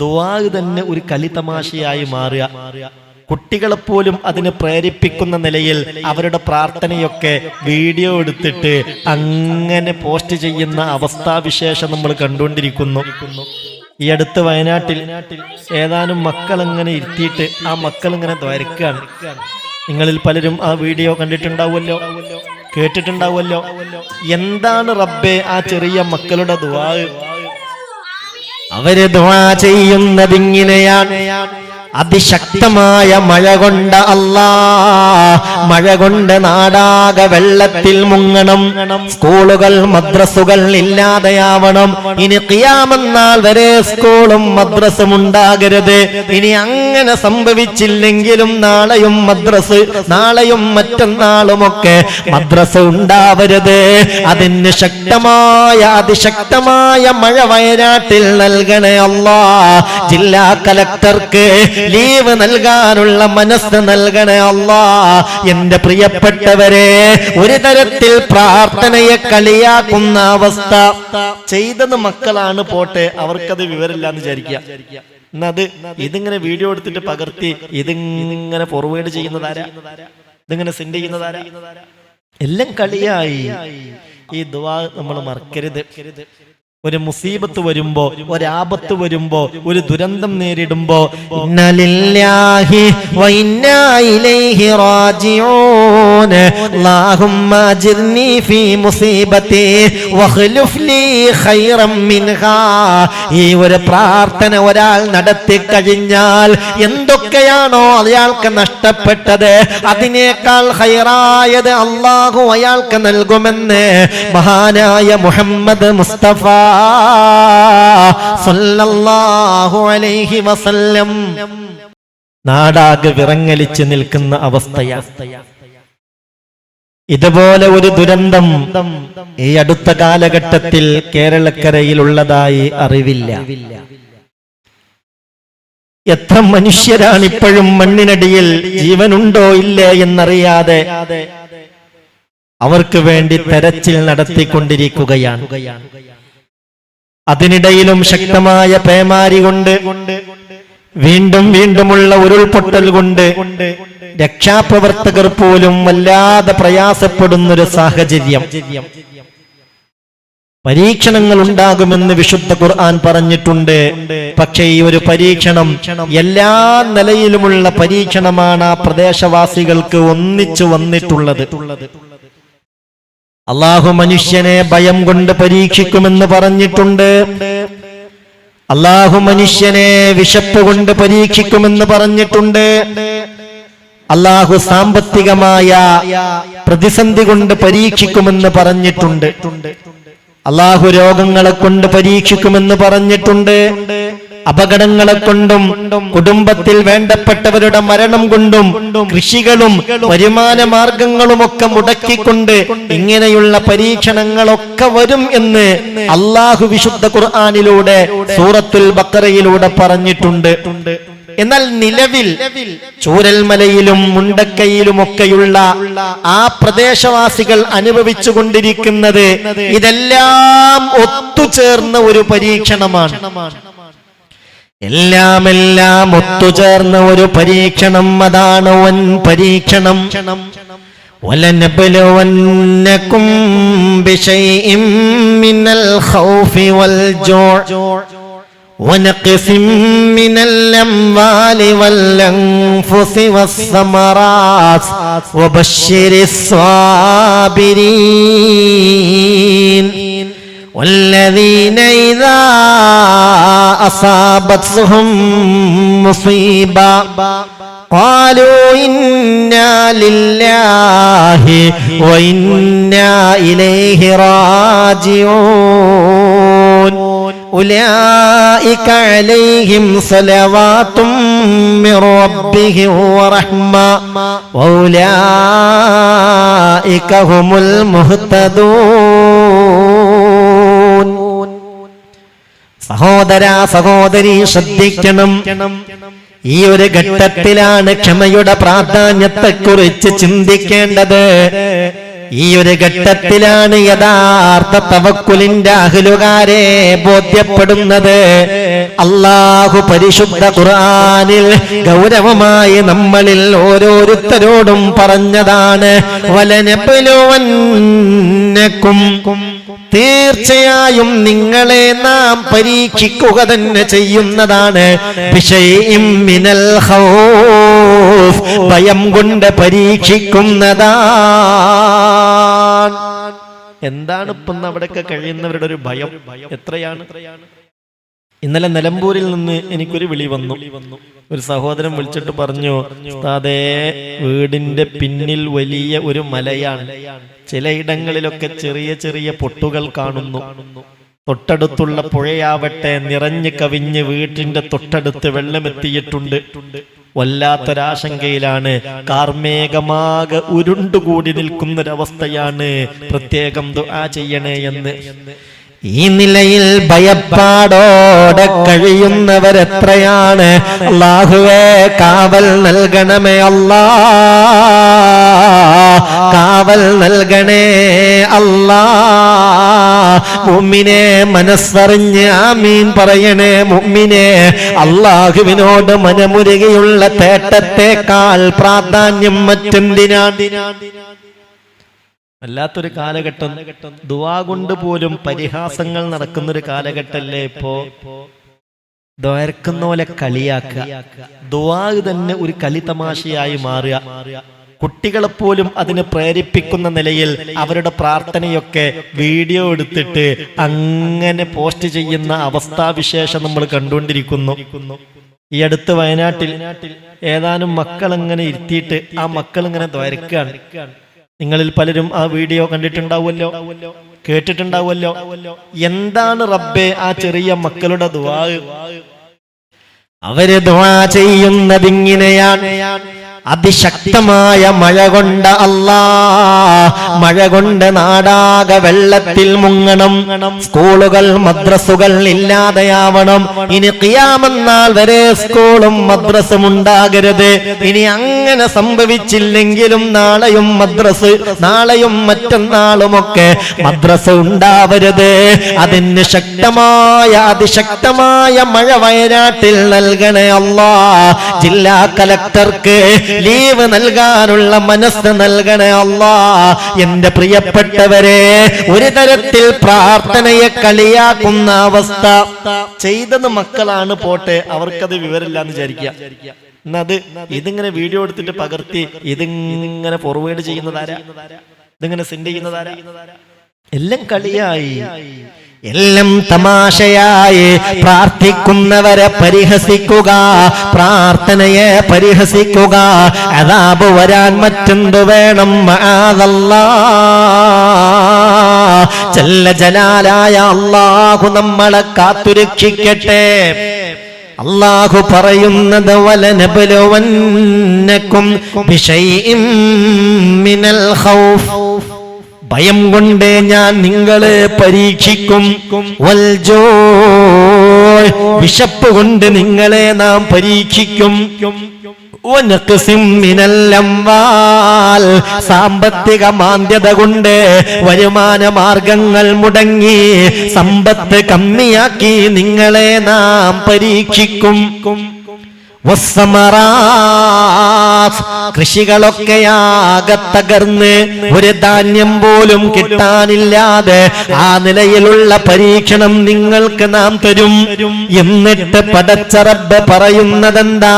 ദുആ തന്നെ ഒരു കളിതമാശയായി മാറുക കുട്ടികളെപ്പോലും അതിന് പ്രേരിപ്പിക്കുന്ന നിലയിൽ അവരുടെ പ്രാർത്ഥനയൊക്കെ വീഡിയോ എടുത്തിട്ട് അങ്ങനെ പോസ്റ്റ് ചെയ്യുന്ന അവസ്ഥാവിശേഷം നമ്മൾ കണ്ടുകൊണ്ടിരിക്കുന്നു. ഈ അടുത്ത് വയനാട്ടിൽ ഏതാനും മക്കൾ അങ്ങനെ ഇരുത്തിയിട്ട് ആ മക്കൾ ഇങ്ങനെ ദ്വരക്കാണ്. നിങ്ങളിൽ പലരും ആ വീഡിയോ കണ്ടിട്ടുണ്ടാവുമല്ലോ? കേട്ടിട്ടുണ്ടാവുമല്ലോ? എന്താണ് റബ്ബെ ആ ചെറിയ മക്കളുടെ ദുആ? അവർ ദുആ ചെയ്യുന്നതിങ്ങനെയാണ് അതിശക്തമായ മഴ കൊണ്ട അല്ലാ മഴ കൊണ്ട് നാടാകെ വെള്ളത്തിൽ മുങ്ങണം. സ്കൂളുകൾ മദ്രസുകൾ ഇല്ലാതെയാവണം. ഇനി കിയാമെന്നാൽ വരെ സ്കൂളും മദ്രസും ഉണ്ടാകരുത്. ഇനി അങ്ങനെ സംഭവിച്ചില്ലെങ്കിലും നാളെയും മദ്രസ് നാളെയും മറ്റന്നാളുമൊക്കെ മദ്രസ് ഉണ്ടാവരുത്. അതിന് ശക്തമായ അതിശക്തമായ മഴ വയനാട്ടിൽ നൽകണേ അല്ലാ ജില്ലാ കലക്ടർക്ക് ലീവ് നൽകാനുള്ള മനസ്സ് നൽകണേ അല്ലാ. എന്റെ പ്രിയപ്പെട്ടവരെ ഒരു തരത്തിൽ പ്രാർത്ഥനയെ കളിയാക്കുന്ന അവസ്ഥ. ചെയ്തത് മക്കളാണ് പോട്ടെ അവർക്കത് വിവരമില്ല എന്ന് വിചാരിക്കുക. എന്നത് ഇതിങ്ങനെ വീഡിയോ എടുത്തിട്ട് പകർത്തി ഇതിങ്ങനെ ഫോർവേഡ് ചെയ്യുന്നതാരാ ഇതിങ്ങനെ സെൻഡ് ചെയ്യുന്നതാരാ എല്ലാം കളിയായി. ഈ ദുവാ നമ്മൾ മറക്കരുത്. ഒരു മുസീബത്ത് വരുമ്പോ ഒരാപത്ത് വരുമ്പോ ഒരു ദുരന്തം നേരിടുമ്പോ ഈ ഒരു പ്രാർത്ഥന ഒരാൾ നടത്തി കഴിഞ്ഞാൽ എന്തൊക്കെയാണോ അയാൾക്ക് നഷ്ടപ്പെട്ടത് അതിനേക്കാൾ ഹൈറായത് അള്ളാഹു അയാൾക്ക് നൽകുമെന്ന് മഹാനായ മുഹമ്മദ് മുസ്തഫ സല്ലല്ലാഹു അലൈഹി വസല്ലം. നാടാകെ വിറങ്ങലിച്ച് നിൽക്കുന്ന അവസ്ഥയാ. ഇതുപോലെ ഒരു ദുരന്തം ഈ അടുത്ത കാലഘട്ടത്തിൽ കേരളക്കരയിലുള്ളതായി അറിവില്ല. എത്ര മനുഷ്യരാണ് ഇപ്പോഴും മണ്ണിനടിയിൽ ജീവനുണ്ടോ ഇല്ലേ എന്നറിയാതെ അവർക്ക് വേണ്ടി തെരച്ചിൽ നടത്തിക്കൊണ്ടിരിക്കുകയാണ്. അതിനിടയിലും ശക്തമായ പേമാരി കൊണ്ട് വീണ്ടും വീണ്ടുമുള്ള ഉരുൾപൊട്ടൽ കൊണ്ട് രക്ഷാപ്രവർത്തകർ പോലും വല്ലാതെ പ്രയാസപ്പെടുന്നൊരു സാഹചര്യം. പരീക്ഷണങ്ങൾ ഉണ്ടാകുമെന്ന് വിശുദ്ധ ഖുർആൻ പറഞ്ഞിട്ടുണ്ട്. പക്ഷേ ഈ ഒരു പരീക്ഷണം എല്ലാ നിലയിലുമുള്ള പരീക്ഷണമാണ് ആ പ്രദേശവാസികൾക്ക് ഒന്നിച്ചു വന്നിട്ടുള്ളത്. അള്ളാഹു മനുഷ്യനെ ഭയം കൊണ്ട് പരീക്ഷിക്കുമെന്ന് പറഞ്ഞിട്ടുണ്ട്. അള്ളാഹു മനുഷ്യനെ വിശപ്പ് കൊണ്ട് പരീക്ഷിക്കുമെന്ന് പറഞ്ഞിട്ടുണ്ട്. അള്ളാഹു സാമ്പത്തികമായ പ്രതിസന്ധി കൊണ്ട് പരീക്ഷിക്കുമെന്ന് പറഞ്ഞിട്ടുണ്ട്. അള്ളാഹു രോഗങ്ങളെ കൊണ്ട് പരീക്ഷിക്കുമെന്ന് പറഞ്ഞിട്ടുണ്ട്. അപകടങ്ങളെ കൊണ്ടും കുടുംബത്തിൽ വേണ്ടപ്പെട്ടവരുടെ മരണം കൊണ്ടും കൃഷികളും വരുമാന മാർഗങ്ങളുമൊക്കെ മുടക്കിക്കൊണ്ട് ഇങ്ങനെയുള്ള പരീക്ഷണങ്ങളൊക്കെ വരും എന്ന് അള്ളാഹു വിശുദ്ധ ഖുർആാനിലൂടെ സൂറത്തുൽ ബക്കറയിലൂടെ പറഞ്ഞിട്ടുണ്ട്. എന്നാൽ നിലവിൽ ചൂരൽമലയിലും മുണ്ടക്കയിലുമൊക്കെയുള്ള ആ പ്രദേശവാസികൾ അനുഭവിച്ചു കൊണ്ടിരിക്കുന്നത് ഇതെല്ലാം ഒത്തുചേർന്ന ഒരു പരീക്ഷണമാണ്. എല്ലാം എല്ലാം ഒത്തുചേർന്ന ഒരു പരീക്ഷണം അതാണ് വൻ പരീക്ഷണം ولنبلونكم بشيء من الخوف والجوع ونقص من الأموال والأنفس والثمرات وبشر الصابرين والذين إذا أصابتهم مصيبة قالوا إنا لله وإنا إليه راجعون أولئك عليهم صلوات من ربهم ورحمة وأولئك هم المهتدون സഹോദര സഹോദരി ശ്രദ്ധിക്കണം. ഈ ഒരു ഘട്ടത്തിലാണ് ക്ഷമയുടെ പ്രാധാന്യത്തെക്കുറിച്ച് ചിന്തിക്കേണ്ടത്. ഈ ഒരു ഘട്ടത്തിലാണ് യഥാർത്ഥ തവക്കുലിന്റെ അഹലുകാരെ ബോധ്യപ്പെടുന്നത്. അള്ളാഹു പരിശുദ്ധ ഖുർആനിൽ ഗൗരവമായി നമ്മളിൽ ഓരോരുത്തരോടും പറഞ്ഞതാണ് വലനബലുവന്നക്കും തീർച്ചയായും നിങ്ങളെ നാം പരീക്ഷിക്കുക തന്നെ ചെയ്യുന്നതാണ്. മിനൽ ഖൗഫ് ഭയം കൊണ്ട് പരീക്ഷിക്കുന്നതാണ്. എന്താണ് ഇപ്പം അവിടെയൊക്കെ കഴിയുന്നവരുടെ ഒരു ഭയം? എത്രയാണ്? ഇന്നലെ നിലമ്പൂരിൽ നിന്ന് എനിക്കൊരു വിളി വന്നു. ഒരു സഹോദരൻ വിളിച്ചിട്ട് പറഞ്ഞു ഉസ്താദേ വീടിന്റെ പിന്നിൽ വലിയ ഒരു മലയാണ്. ചിലയിടങ്ങളിലൊക്കെ ചെറിയ ചെറിയ പൊട്ടുകൾ കാണുന്നു. തൊട്ടടുത്തുള്ള പുഴയാവട്ടെ നിറഞ്ഞു കവിഞ്ഞ് വീട്ടിന്റെ തൊട്ടടുത്ത് വെള്ളമെത്തിയിട്ടുണ്ട്. വല്ലാത്തൊരാശങ്കയിലാണ്. കാർമേകമാകെ ഉരുണ്ടുകൂടി നിൽക്കുന്നൊരവസ്ഥയാണ് പ്രത്യേകം ദുആ ചെയ്യണേ എന്ന്. ഈ നിലയിൽ ഭയപ്പാടോടെ കഴിയുന്നവരെത്രയാണ്? അള്ളാഹുവേ കാവൽ നൽകണമേ അല്ലാ കാവൽ നൽകണേ അല്ലാ മുമ്മിനെ മനസ്സറിഞ്ഞ് ആമീൻ പറയണേ മുമ്മിനെ. അള്ളാഹുവിനോട് മനമുരുകയുള്ള തേട്ടത്തെക്കാൾ പ്രാധാന്യം മറ്റെന്തിനാണ് വല്ലാത്തൊരു കാലഘട്ടം. ദുവാ കൊണ്ട് പോലും പരിഹാസങ്ങൾ നടക്കുന്ന ഒരു കാലഘട്ടല്ലേ ഇപ്പോ? ദ്വയർക്കുന്ന പോലെ കളിയാക്കുക. ദുവാ തന്നെ ഒരു കളി തമാശയായി മാറുക. കുട്ടികളെപ്പോലും അതിന് പ്രേരിപ്പിക്കുന്ന നിലയിൽ അവരുടെ പ്രാർത്ഥനയൊക്കെ വീഡിയോ എടുത്തിട്ട് അങ്ങനെ പോസ്റ്റ് ചെയ്യുന്ന അവസ്ഥാവിശേഷം നമ്മൾ കണ്ടുകൊണ്ടിരിക്കുന്നു. ഈ അടുത്ത് വയനാട്ടിൽ ഏതാനും മക്കൾ അങ്ങനെ ഇരുത്തിയിട്ട് ആ മക്കൾ ഇങ്ങനെ ദ്വരക്കാണ്. നിങ്ങളിൽ പലരും ആ വീഡിയോ കണ്ടിട്ടുണ്ടാവുമല്ലോ? കേട്ടിട്ടുണ്ടാവുമല്ലോ? എന്താണ് റബ്ബെ ആ ചെറിയ മക്കളുടെ ദുവാ അവർ ദുവാ ചെയ്യുന്നതിങ്ങനെയാണ് അതിശക്തമായ മഴ കൊണ്ട് അല്ലാ മഴ കൊണ്ട് നാടാകെ വെള്ളത്തിൽ മുങ്ങണം. സ്കൂളുകൾ മദ്രസുകൾ ഇല്ലാതെയാവണം. ഇനി കിയാമെന്നാൽ വരെ സ്കൂളും മദ്രസും ഉണ്ടാകരുത്. ഇനി അങ്ങനെ സംഭവിച്ചില്ലെങ്കിലും നാളെയും മദ്രസ് നാളെയും മറ്റന്നാളുമൊക്കെ മദ്രസ ഉണ്ടാവരുത്. അതിന് ശക്തമായ അതിശക്തമായ മഴ വയനാട്ടിൽ നൽകണേ അല്ലാ ജില്ലാ കലക്ടർക്ക് ലീവ് നൽകാനുള്ള മനസ്സ് നൽകണേ അല്ലാ എന്റെ പ്രിയപ്പെട്ടവരെ ഒരു തരത്തിൽ പ്രാർത്ഥനയെ കളിയാക്കുന്ന അവസ്ഥ. ചെയ്തത് മക്കളാണ് പോട്ടെ അവർക്കത് വിവരമില്ല എന്ന് വിചാരിക്കുക എന്നത് ഇതിങ്ങനെ വീഡിയോ എടുത്തിട്ട് പകർത്തി ഇതിങ്ങനെ ഫോർവേഡ് ചെയ്യുന്നതാരാ ഇതിങ്ങനെ സെൻഡ് ചെയ്യുന്നതാരാ എല്ലാം കളിയായി. എല്ലാം തമാശയായി പ്രാർത്ഥിക്കുന്നവരെ പരിഹസിക്കുക പ്രാർത്ഥനയെ പരിഹസിക്കുക. അതാബ് വരാൻ മറ്റെന്തു വേണം? മആദല്ലാ. ചെല്ല ജലാലായ അള്ളാഹു നമ്മളെ കാത്തുരക്ഷിക്കട്ടെ. അള്ളാഹു പറയുന്നത് വലനബലുവന്നക്കും മിനൽ ഖൗഫ്. ഭയം കൊണ്ടേ ഞാൻ നിങ്ങളെ പരീക്ഷിക്കും വൽജോ വിശപ്പ് കൊണ്ട് നിങ്ങളെ നാം പരീക്ഷിക്കും. സാമ്പത്തിക മാന്ദ്യത കൊണ്ട് വരുമാന മാർഗങ്ങൾ മുടങ്ങി സമ്പത്ത് കമ്മിയാക്കി നിങ്ങളെ നാം പരീക്ഷിക്കും. കൃഷികളൊക്കെയാകെ തകർന്ന് ഒരു ധാന്യം പോലും കിട്ടാനില്ലാതെ ആ നിലയിലുള്ള പരീക്ഷണം നിങ്ങൾക്ക് നാം തരും. എന്നിട്ട് പടച്ചറബ് പറയുന്നതെന്താ?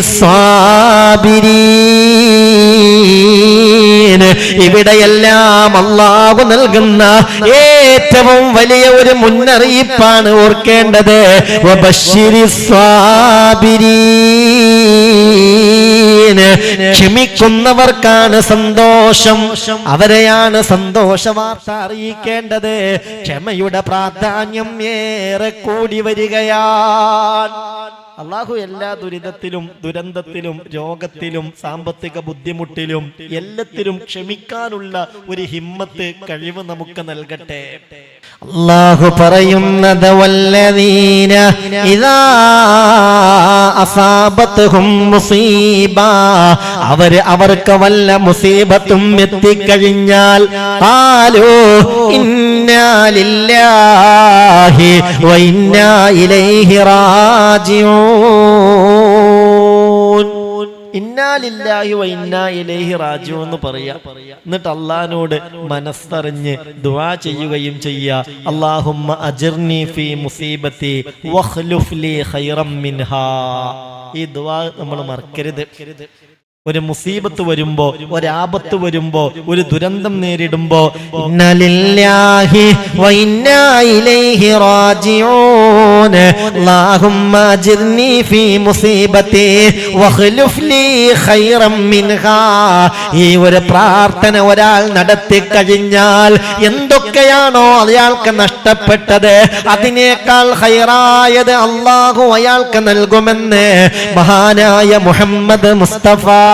സ്വാബിരീ. ഇവിടെയെല്ലാം അള്ളാഹു നൽകുന്ന ഏറ്റവും വലിയ ഒരു മുന്നറിയിപ്പാണ് ഓർക്കേണ്ടത്. ക്ഷമിക്കുന്നവർക്കാണ് സന്തോഷം. അവരെയാണ് സന്തോഷ വാർത്ത അറിയിക്കേണ്ടത്. ക്ഷമയുടെ പ്രാധാന്യം ഏറെ കൂടി വരികയാണ്. അള്ളാഹു എല്ലാ ദുരിതത്തിലും ദുരന്തത്തിലും രോഗത്തിലും സാമ്പത്തിക ബുദ്ധിമുട്ടിലും എല്ലാത്തിലും ക്ഷമിക്കാനുള്ള ഒരു ഹിമ്മത്ത് കഴിവ് നമുക്ക് നൽകട്ടെ. അള്ളാഹു പറയുന്നത് മുസീബ. അവർ അവർക്ക് വല്ല മുസീബത്തും എത്തിക്കഴിഞ്ഞാൽ ആലോ ഇന്നാലില്ലാഹി ലില്ലാഹി വ ഇന്നാ ഇലൈഹി റാജിഊൻ എന്ന് എന്നിട്ട് അള്ളഹാനോട് മനസ്സറിഞ്ഞ് ദുആ ചെയ്യുകയും ചെയ്യുക അല്ലാഹുമ്മ ഫീ വഖ്ലുഫ് ലീ മിൻഹാ. ഈ ദുആ നമ്മൾ മറക്കരുത്. ഒരു മുസീബത്ത് വരുമ്പോ ഒരാപത്ത് വരുമ്പോ ഒരു ദുരന്തം നേരിടുമ്പോ ഈ ഒരു പ്രാർത്ഥന ഒരാൾ നടത്തി കഴിഞ്ഞാൽ എന്തൊക്കെയാണോ അയാൾക്ക് നഷ്ടപ്പെട്ടത് അതിനേക്കാൾ ഹൈറായത് അള്ളാഹു അയാൾക്ക് നൽകുമെന്ന് മഹാനായ മുഹമ്മദ് മുസ്തഫ